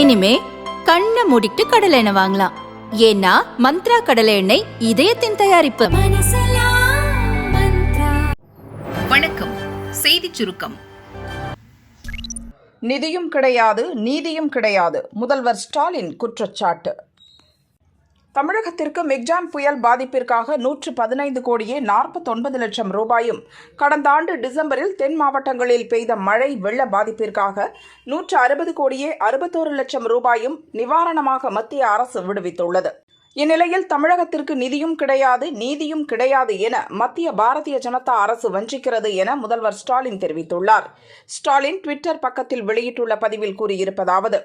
இனிமே கண்ணை மூடிட்டு கடலை எண்ணெய் வாங்கலாம். ஏன்னா மந்த்ரா கடலை எண்ணெய் இதயத்தின் தயாரிப்பு. வணக்கம். செய்திச் சுருக்கம். நிதியும் கிடையாது நீதியும் கிடையாது. முதல்வர் ஸ்டாலின் குற்றச்சாட்டு. தமிழகத்திற்கு மிக்ஜாம் புயல் பாதிப்பிற்காக நூற்று பதினைந்து கோடியே நாற்பத்தொன்பது லட்சம் ரூபாயும் கடந்த ஆண்டு டிசம்பரில் தென் மாவட்டங்களில் பெய்த மழை வெள்ள பாதிப்பிற்காக நூற்று அறுபது கோடியே அறுபத்தோரு லட்சம் ரூபாயும் நிவாரணமாக மத்திய அரசு விடுவித்துள்ளது. இந்நிலையில் தமிழகத்திற்கு நிதியும் கிடையாது நீதியும் கிடையாது என மத்திய பாரதிய ஜனதா அரசு வஞ்சிக்கிறது என முதல்வர் ஸ்டாலின் தெரிவித்துள்ளார். ஸ்டாலின் ட்விட்டர் பக்கத்தில் வெளியிட்டுள்ள பதிவில் கூறியிருப்பதாவது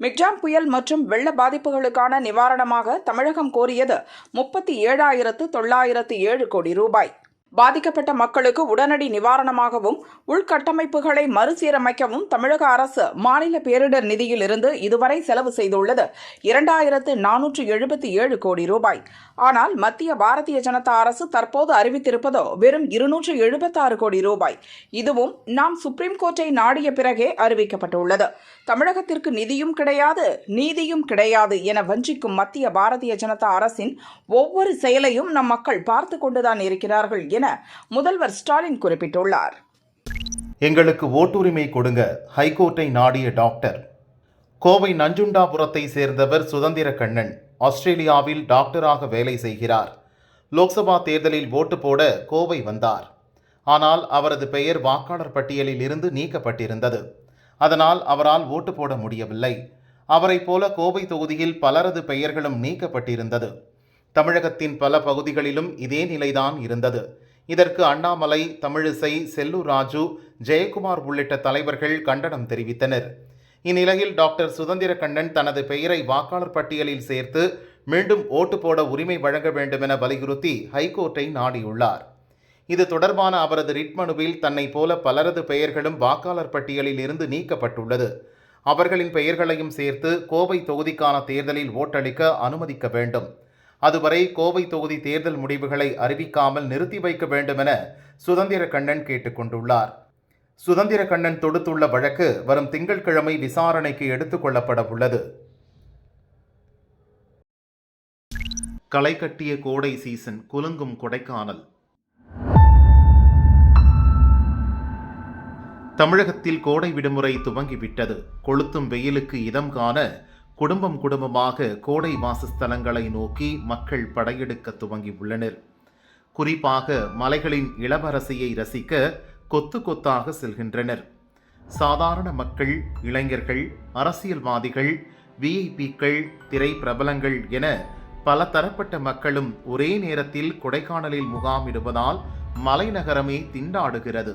மிக்ஜாம் புயல் மற்றும் வெள்ள பாதிப்புகளுக்கான நிவாரணமாக தமிழகம் கோரியது முப்பத்தி ஏழாயிரத்து தொள்ளாயிரத்து ஏழு கோடி ரூபாய். பாதிக்கப்பட்ட மக்களுக்கு உடனடி நிவாரணமாகவும் உள்கட்டமைப்புகளை மறுசீரமைக்கவும் தமிழக அரசு மாநில பேரிடர் நிதியிலிருந்து இதுவரை செலவு செய்துள்ளது. இரண்டாயிரத்து நானூற்று எழுபத்தி ஏழு கோடி ரூபாய். ஆனால் மத்திய பாரதிய ஜனதா அரசு தற்போது அறிவித்திருப்பதோ வெறும் இருநூற்று எழுபத்தாறு கோடி ரூபாய். இதுவும் நாம் சுப்ரீம் கோர்ட்டை நாடிய பிறகே அறிவிக்கப்பட்டுள்ளது. தமிழகத்திற்கு நிதியும் கிடையாது நீதியும் கிடையாது என வஞ்சிக்கும் மத்திய பாரதிய ஜனதா அரசின் ஒவ்வொரு செயலையும் நம் மக்கள் பார்த்து கொண்டுதான் இருக்கிறார்கள் என முதல்வர் ஸ்டாலின் குறிப்பிட்டுள்ளார். எங்களுக்கு ஓட்டுரிமை கொடுங்க ஹைகோர்ட்டை நாடிய டாக்டர். கோவை நஞ்சுண்டாபுரத்தை சேர்ந்தவர் சுதந்திர கண்ணன் ஆஸ்திரேலியாவில் டாக்டராக வேலை செய்கிறார். லோக்சபா தேர்தலில் ஓட்டு போட கோவை வந்தார். ஆனால் அவரது பெயர் வாக்காளர் பட்டியலில் இருந்து நீக்கப்பட்டிருந்தது. அதனால் அவரால் ஓட்டு போட முடியவில்லை. அவரைப் போல கோவை தொகுதியில் பலரது பெயர்களும் நீக்கப்பட்டிருந்தது. தமிழகத்தின் பல பகுதிகளிலும் இதே நிலைதான் இருந்தது. இதற்கு அண்ணாமலை தமிழிசை செல்லூர் ராஜு ஜெயக்குமார் உள்ளிட்ட தலைவர்கள் கண்டனம் தெரிவித்தனர். இந்நிலையில் டாக்டர் சுதந்திரகண்ணன் தனது பெயரை வாக்காளர் பட்டியலில் சேர்த்து மீண்டும் ஓட்டு போட உரிமை வழங்க வேண்டுமென வலியுறுத்தி ஹைகோர்ட்டை நாடியுள்ளார். இது தொடர்பான அவரது ரிட் மனுவில் தன்னை போல பலரது பெயர்களும் வாக்காளர் பட்டியலில் இருந்து நீக்கப்பட்டுள்ளது. அவர்களின் பெயர்களையும் சேர்த்து கோவை தொகுதிக்கான தேர்தலில் ஓட்டளிக்க அனுமதிக்க வேண்டும். அதுவரை கோவை தொகுதி தேர்தல் முடிவுகளை அறிவிக்காமல் நிறுத்தி வைக்க வேண்டுமென சுதந்திர கண்ணன் கேட்டுக்கொண்டுள்ளார் சுதந்திர கண்ணன் தொடுத்துள்ள வழக்கு வரும் திங்கட்கிழமை விசாரணைக்கு எடுத்துக் கொள்ளப்பட உள்ளது. களை கட்டிய கோடை சீசன் குலுங்கும் கொடைக்கானல். தமிழகத்தில் கோடை விடுமுறை துவங்கிவிட்டது. கொளுத்தும் வெயிலுக்கு இதம் காண குடும்பம் குடும்பமாக கோடை வாசஸ்தலங்களை நோக்கி மக்கள் படையெடுக்க துவங்கியுள்ளனர் குறிப்பாக மலைகளின் இளவரசியை ரசிக்க கொத்து கொத்தாக செல்கின்றனர். சாதாரண மக்கள் இளைஞர்கள் அரசியல்வாதிகள் விஐபிக்கள் திரை பிரபலங்கள் என பல தரப்பட்ட மக்களும் ஒரே நேரத்தில் கொடைக்கானலில் முகாமிடுவதால் மலைநகரமே திண்டாடுகிறது.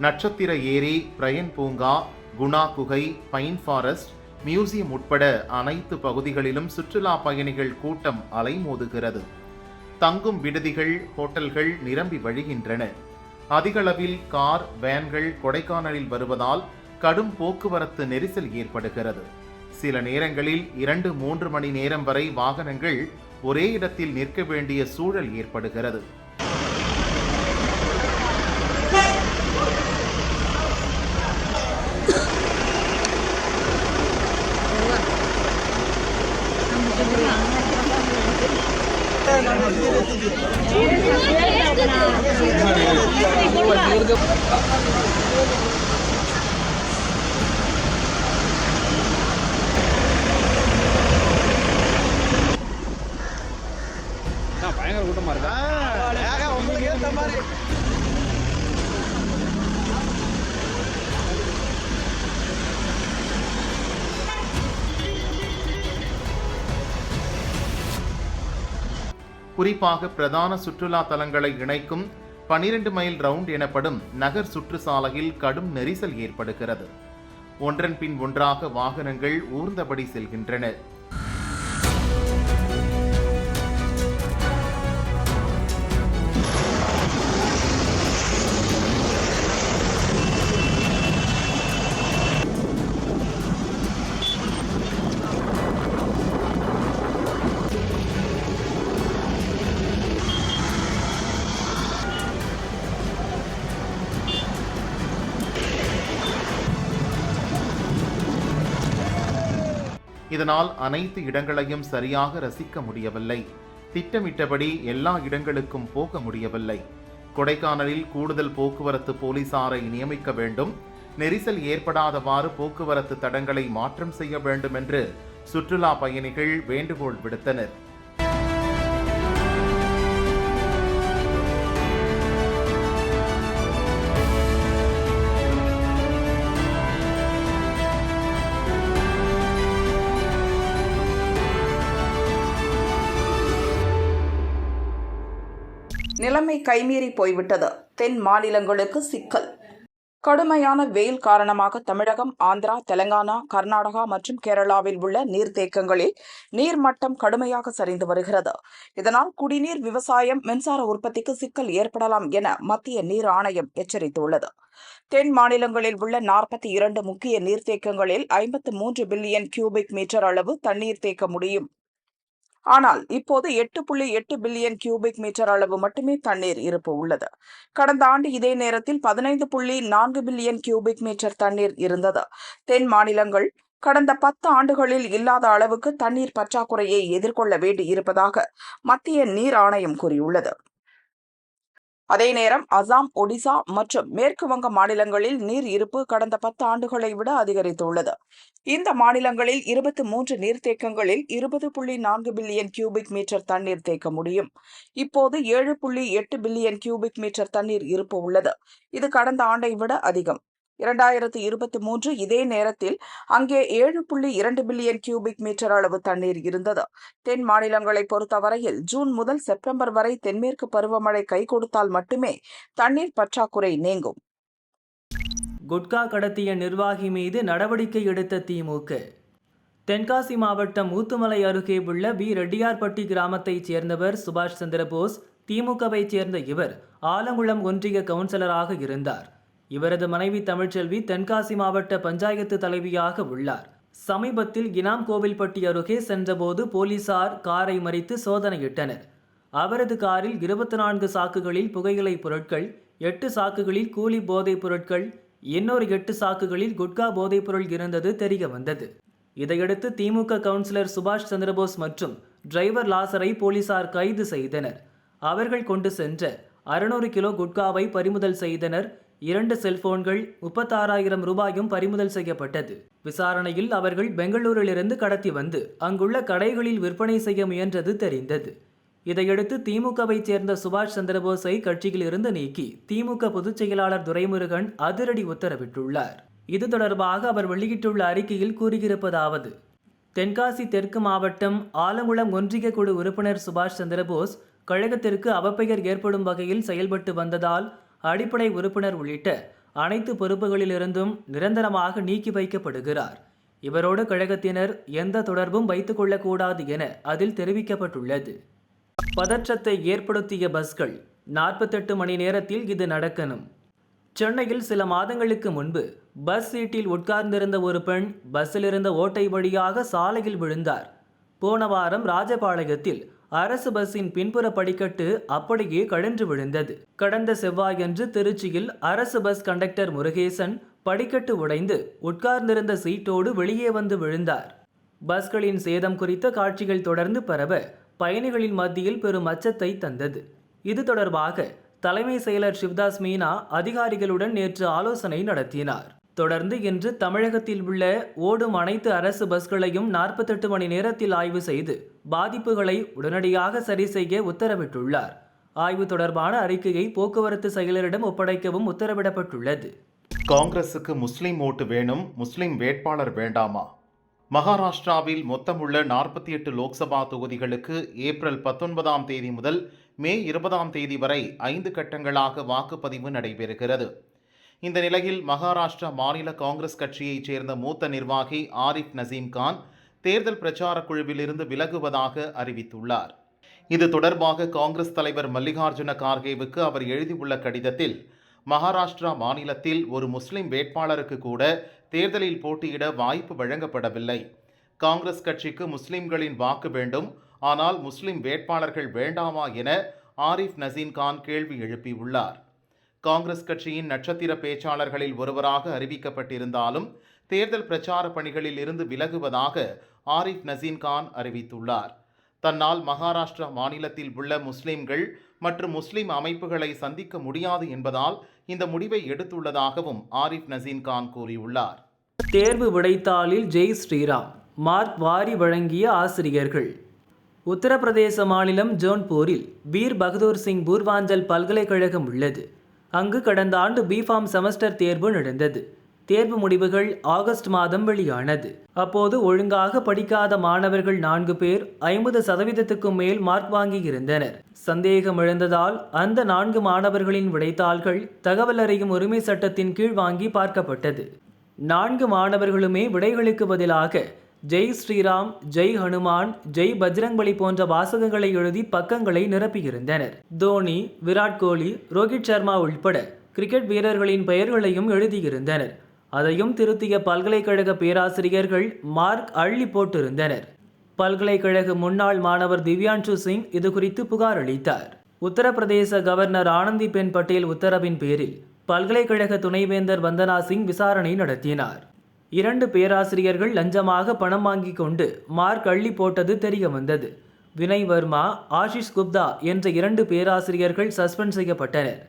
நட்சத்திர ஏரி பிரயன் பூங்கா குணா குகை பைன் ஃபாரஸ்ட் மியூசியம் உட்பட அனைத்து பகுதிகளிலும் சுற்றுலா பயணிகள் கூட்டம் அலைமோதுகிறது. தங்கும் விடுதிகள் ஹோட்டல்கள் நிரம்பி வழிகின்றன. அதிகளவில் கார் வேன்கள் கொடைக்கானலில் வருவதால் கடும் போக்குவரத்து நெரிசல் ஏற்படுகிறது. சில நேரங்களில் இரண்டு மூன்று மணி நேரம் வரை வாகனங்கள் ஒரே இடத்தில் நிற்க வேண்டிய சூழல் ஏற்படுகிறது. பயங்கர கூட்டமா இருக்கா? உங்களுக்கு ஏத்த மாதிரி குறிப்பாக பிரதான சுற்றுலா தலங்களை இணைக்கும் பனிரெண்டு மைல் ரவுண்ட் எனப்படும் நகர் சுற்றுச்சாலையில் கடும் நெரிசல் ஏற்படுகிறது. ஒன்றன் பின் ஒன்றாக வாகனங்கள் ஊர்ந்தபடி செல்கின்றன. இதனால் அனைத்து இடங்களையும் சரியாக ரசிக்க முடியவில்லை. திட்டமிட்டபடி எல்லா இடங்களுக்கும் போக முடியவில்லை. கொடைக்கானலில் கூடுதல் போக்குவரத்து போலீசாரை நியமிக்க வேண்டும். நெரிசல் ஏற்படாதவாறு போக்குவரத்து தடங்களை மாற்றம் செய்ய வேண்டும் என்று சுற்றுலா பயணிகள் வேண்டுகோள் விடுத்தனர். நிலைமை கைமீறி போய்விட்டது. தென் மாநிலங்களுக்கு சிக்கல். கடுமையான வெயில் காரணமாக தமிழகம் ஆந்திரா தெலங்கானா கர்நாடகா மற்றும் கேரளாவில் உள்ள நீர்த்தேக்கங்களில் நீர்மட்டம் கடுமையாக சரிந்து வருகிறது. இதனால் குடிநீர் விவசாயம் மின்சார உற்பத்திக்கு சிக்கல் ஏற்படலாம் என மத்திய நீர் ஆணையம் எச்சரித்துள்ளது. தென் மாநிலங்களில் உள்ள நாற்பத்தி இரண்டு முக்கிய நீர்த்தேக்கங்களில் ஐம்பத்து மூன்று பில்லியன் கியூபிக் மீட்டர் அளவு தண்ணீர் தேக்க முடியும். ஆனால் இப்போது எட்டு புள்ளி எட்டு பில்லியன் கியூபிக் மீட்டர் அளவு மட்டுமே தண்ணீர் இருப்பு உள்ளது. கடந்த ஆண்டு இதே நேரத்தில் பதினைந்து புள்ளி நான்கு பில்லியன் கியூபிக் மீட்டர் தண்ணீர் இருந்தது. தென் மாநிலங்கள் கடந்த பத்து ஆண்டுகளில் இல்லாத அளவுக்கு தண்ணீர் பற்றாக்குறையை எதிர்கொள்ள வேண்டி இருப்பதாக மத்திய நீர் ஆணையம் கூறியுள்ளது. அதே நேரம் அசாம் ஒடிசா மற்றும் மேற்கு வங்க மாநிலங்களில் நீர் இருப்பு கடந்த பத்து ஆண்டுகளை விட அதிகரித்துள்ளது. இந்த மாநிலங்களில் இருபத்தி மூன்று நீர்த்தேக்கங்களில் இருபது புள்ளி நான்கு பில்லியன் கியூபிக் மீட்டர் தண்ணீர் தேக்க முடியும். இப்போது ஏழு புள்ளி எட்டு பில்லியன் கியூபிக் மீட்டர் தண்ணீர் இருப்பு உள்ளது. இது கடந்த ஆண்டை விட அதிகம். இரண்டாயிரத்து இருபத்தி மூன்று இதே நேரத்தில் அங்கே ஏழு புள்ளி இரண்டு பில்லியன் கியூபிக் மீட்டர் அளவு தண்ணீர் இருந்தது. தென் மாநிலங்களை பொறுத்தவரையில் ஜூன் முதல் செப்டம்பர் வரை தென்மேற்கு பருவமழை கை கொடுத்தால் மட்டுமே தண்ணீர் பற்றாக்குறை நீங்கும். குட்கா கடத்திய நிர்வாகி மீது நடவடிக்கை எடுத்த திமுக. தென்காசி மாவட்டம் ஊத்துமலை அருகே உள்ள பி ரெட்டியார்பட்டி கிராமத்தைச் சேர்ந்தவர் சுபாஷ் சந்திரபோஸ் திமுகவைச் சேர்ந்த இவர் ஆலங்குளம் ஒன்றிய கவுன்சிலராக இருந்தார். இவரது மனைவி தமிழ்ச்செல்வி தென்காசி மாவட்ட பஞ்சாயத்து தலைவியாக உள்ளார். சமீபத்தில் இனாம் கோவில்பட்டி அருகே சென்றபோது போலீசார் காரை மறித்து சோதனையிட்டனர். அவரது காரில் இருபத்தி நான்கு சாக்குகளில் புகையிலை பொருட்கள் எட்டு சாக்குகளில் கூலி போதைப் பொருட்கள் இன்னொரு எட்டு சாக்குகளில் குட்கா போதைப் பொருள் இருந்தது தெரிய வந்தது இதையடுத்து திமுக கவுன்சிலர் சுபாஷ் சந்திரபோஸ் மற்றும் டிரைவர் லாசரை போலீசார் கைது செய்தனர். அவர்கள் கொண்டு சென்ற அறுநூறு கிலோ குட்காவை பறிமுதல் செய்தனர். இரண்டு செல்போன்கள் முப்பத்தாறாயிரம் ரூபாயும் பறிமுதல் செய்யப்பட்டது. விசாரணையில் அவர்கள் பெங்களூரிலிருந்து கடத்தி வந்து அங்குள்ள கடைகளில் விற்பனை செய்ய முயன்றது தெரிந்தது. இதையடுத்து திமுகவைச் சேர்ந்த சுபாஷ் சந்திரபோஸை கட்சியில் இருந்து நீக்கி திமுக பொதுச் செயலாளர் துரைமுருகன் அதிரடி உத்தரவிட்டுள்ளார். இது தொடர்பாக அவர் வெளியிட்டுள்ள அறிக்கையில் கூறியிருப்பதாவது தென்காசி தெற்கு மாவட்டம் ஆலங்குளம் ஒன்றிய குழு உறுப்பினர் சுபாஷ் சந்திரபோஸ் கழகத்திற்கு அவப்பெயர் ஏற்படும் வகையில் செயல்பட்டு வந்ததால் அடிப்படை உறுப்பினர் உள்ளிட்ட அனைத்து பொறுப்புகளிலிருந்தும் நிரந்தரமாக நீக்கி வைக்கப்படுகிறார். இவரோடு கழகத்தினர் எந்த தொடர்பும் வைத்துக் கொள்ளக்கூடாது என அதில் தெரிவிக்கப்பட்டுள்ளது. பதற்றத்தை ஏற்படுத்திய பஸ்கள் நாற்பத்தெட்டு மணி நேரத்தில் இது நடக்கணும். சென்னையில் சில மாதங்களுக்கு முன்பு பஸ் சீட்டில் உட்கார்ந்திருந்த ஒரு பெண் பஸ்ஸிலிருந்த ஓட்டை வழியாக சாலையில் விழுந்தார். போன வாரம் ராஜபாளையத்தில் அரசு பஸ்ஸின் பின்புற படிக்கட்டு அப்படியே கழன்று விழுந்தது. கடந்த செவ்வாயன்று திருச்சியில் அரசு பஸ் கண்டக்டர் முருகேசன் படிக்கட்டு உடைந்து உட்கார்ந்திருந்த சீட்டோடு வெளியே வந்து விழுந்தார். பஸ்களின் சேதம் குறித்த காட்சிகள் தொடர்ந்து பரவ பயணிகளின் மத்தியில் பெரும் அச்சத்தை தந்தது. இது தொடர்பாக தலைமை செயலர் சிவ்தாஸ் மீனா அதிகாரிகளுடன் நேற்று ஆலோசனை நடத்தினார். தொடர்ந்து இன்று தமிழகத்தில் உள்ள ஓடும் அனைத்து அரசு பஸ்களையும் நாற்பத்தெட்டு மணி நேரத்தில் ஆய்வு செய்து பாதிப்புகளை உடனடியாக சரி செய்ய உத்தரவிட்டுள்ளார். ஆய்வு தொடர்பான அறிக்கையை போக்குவரத்து செயலரிடம் ஒப்படைக்கவும் உத்தரவிடப்பட்டுள்ளது. காங்கிரசுக்கு முஸ்லிம் ஓட்டு வேணும் முஸ்லிம் வேட்பாளர் வேண்டாமா? மகாராஷ்டிராவில் மொத்தமுள்ள நாற்பத்தி எட்டு லோக்சபா தொகுதிகளுக்கு ஏப்ரல் பத்தொன்பதாம் தேதி முதல் மே இருபதாம் தேதி வரை ஐந்து கட்டங்களாக வாக்குப்பதிவு நடைபெறுகிறது. இந்த நிலையில் மகாராஷ்டிரா மாநில காங்கிரஸ் கட்சியைச் சேர்ந்த மூத்த நிர்வாகி ஆரிஃப் நசீம் கான் தேர்தல் பிரச்சார குழுவிலிருந்து விலகுவதாக அறிவித்துள்ளார். இது தொடர்பாக காங்கிரஸ் தலைவர் மல்லிகார்ஜுன கார்கேவுக்கு அவர் எழுதியுள்ள கடிதத்தில் மகாராஷ்டிரா மாநிலத்தில் ஒரு முஸ்லிம் வேட்பாளருக்கு கூட தேர்தலில் போட்டியிட வாய்ப்பு வழங்கப்படவில்லை. காங்கிரஸ் கட்சிக்கு முஸ்லிம்களின் வாக்கு வேண்டும் ஆனால் முஸ்லிம் வேட்பாளர்கள் வேண்டாமா என ஆரிஃப் நசீன் கான் கேள்வி எழுப்பியுள்ளார். காங்கிரஸ் கட்சியின் நட்சத்திர பேச்சாளர்களில் ஒருவராக அறிவிக்கப்பட்டிருந்தாலும் தேர்தல் பிரச்சார பணிகளில் இருந்து விலகுவதாக ஆரிஃப் நசீன்கான் அறிவித்துள்ளார். தன்னால் மகாராஷ்டிரா மாநிலத்தில் உள்ள முஸ்லிம்கள் மற்றும் முஸ்லிம் அமைப்புகளை சந்திக்க முடியாது என்பதால் இந்த முடிவை எடுத்துள்ளதாகவும் ஆரிஃப் நசீன்கான் கூறியுள்ளார். தேர்வு விடைத்தாளில் ஜெய் ஸ்ரீராம் மார்க் வாரி வழங்கிய ஆசிரியர்கள். உத்தரப்பிரதேச மாநிலம் ஜோன்பூரில் வீர் பகதூர் சிங் பூர்வாஞ்சல் பல்கலைக்கழகம் உள்ளது. அங்கு கடந்த ஆண்டு பிஃபார்ம் செமஸ்டர் தேர்வு நடந்தது. தேர்வு முடிவுகள் ஆகஸ்ட் மாதம் வெளியானது. அப்போது ஒழுங்காக படிக்காத மாணவர்கள் நான்கு பேர் ஐம்பது சதவீதத்துக்கும் மேல் மார்க் வாங்கியிருந்தனர். சந்தேகம் எழுந்ததால் அந்த நான்கு மாணவர்களின் விடைத்தாள்கள் தகவல் அறியும் உரிமை சட்டத்தின் கீழ் வாங்கி பார்க்கப்பட்டது. நான்கு மாணவர்களுமே விடைகளுக்கு பதிலாக ஜெய் ஸ்ரீராம் ஜெய் ஹனுமான் ஜெய் பஜ்ரங்பலி போன்ற வாசகங்களை எழுதி பக்கங்களை நிரப்பியிருந்தனர். தோனி விராட் கோலி ரோஹித் சர்மா உள்பட கிரிக்கெட் வீரர்களின் பெயர்களையும் எழுதியிருந்தனர். அதையும் திருத்திய பல்கலைக்கழக பேராசிரியர்கள் மார்க் அள்ளி போட்டிருந்தனர். பல்கலைக்கழக முன்னாள் மாணவர் திவ்யான்ஷு சிங் இது குறித்து புகார் அளித்தார். உத்தரப்பிரதேச கவர்னர் ஆனந்திபென் பட்டேல் உத்தரவின் பேரில் பல்கலைக்கழக துணைவேந்தர் வந்தனா சிங் விசாரணை நடத்தினார். இரண்டு பேராசிரியர்கள் லஞ்சமாக பணம் வாங்கிக் கொண்டு மார்க் அள்ளி போட்டது தெரிய வந்தது வினய் வர்மா ஆஷிஷ் குப்தா என்ற இரண்டு பேராசிரியர்கள் சஸ்பெண்ட் செய்யப்பட்டனர்.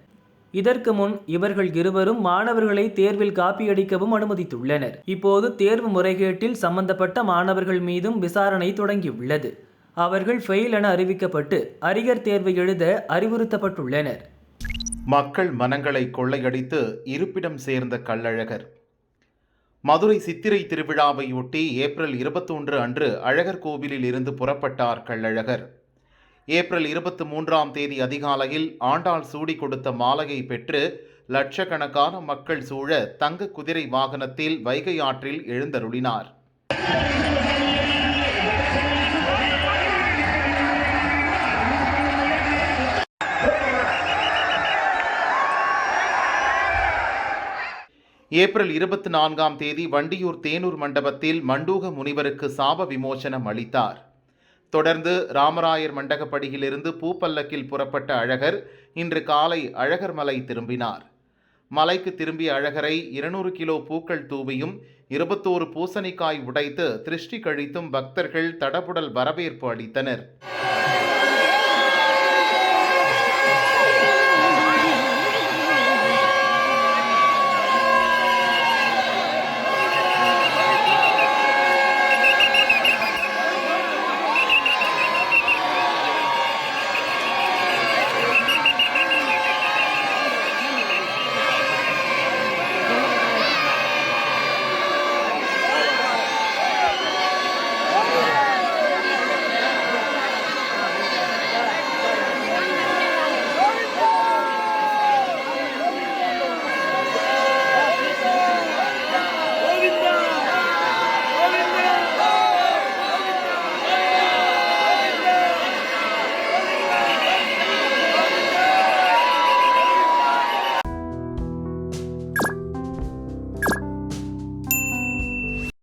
இதற்கு முன் இவர்கள் இருவரும் மாணவர்களை தேர்வில் காப்பியடிக்கவும் அனுமதித்துள்ளனர். இப்போது தேர்வு முறைகேட்டில் சம்பந்தப்பட்ட மாணவர்கள் மீதும் விசாரணை தொடங்கியுள்ளது. அவர்கள் ஃபெயில் என அறிவிக்கப்பட்டு அரியர் தேர்வு எழுத அறிவுறுத்தப்பட்டுள்ளனர். மக்கள் மனங்களை கொள்ளையடித்து இருப்பிடம் சேர்ந்த கள்ளழகர் மதுரை சித்திரை திருவிழாவையொட்டி ஏப்ரல் இருபத்தொன்று அன்று அழகர் கோவிலில் இருந்து புறப்பட்டார் கள்ளழகர். ஏப்ரல் இருபத்தி மூன்றாம் தேதி அதிகாலையில் ஆண்டாள் சூடி கொடுத்த மாலையை பெற்று லட்சக்கணக்கான மக்கள் சூழ தங்க குதிரை வாகனத்தில் வைகை ஆற்றில் எழுந்தருளினார். ஏப்ரல் இருபத்தி நான்காம் தேதி வண்டியூர் தேனூர் மண்டபத்தில் மண்டூக முனிவருக்கு சாப விமோசனம் அளித்தார். தொடர்ந்து ராமராயர் மண்டகப்படியிலிருந்து பூப்பல்லக்கில் புறப்பட்ட அழகர் இன்று காலை அழகர் மலை திரும்பினார். மலைக்கு திரும்பிய அழகரை இருநூறு கிலோ பூக்கள் தூவியும் இருபத்தோரு பூசணிக்காய் உடைத்து திருஷ்டி கழித்தும் பக்தர்கள் தடபுடல் வரவேற்பு அளித்தனர்.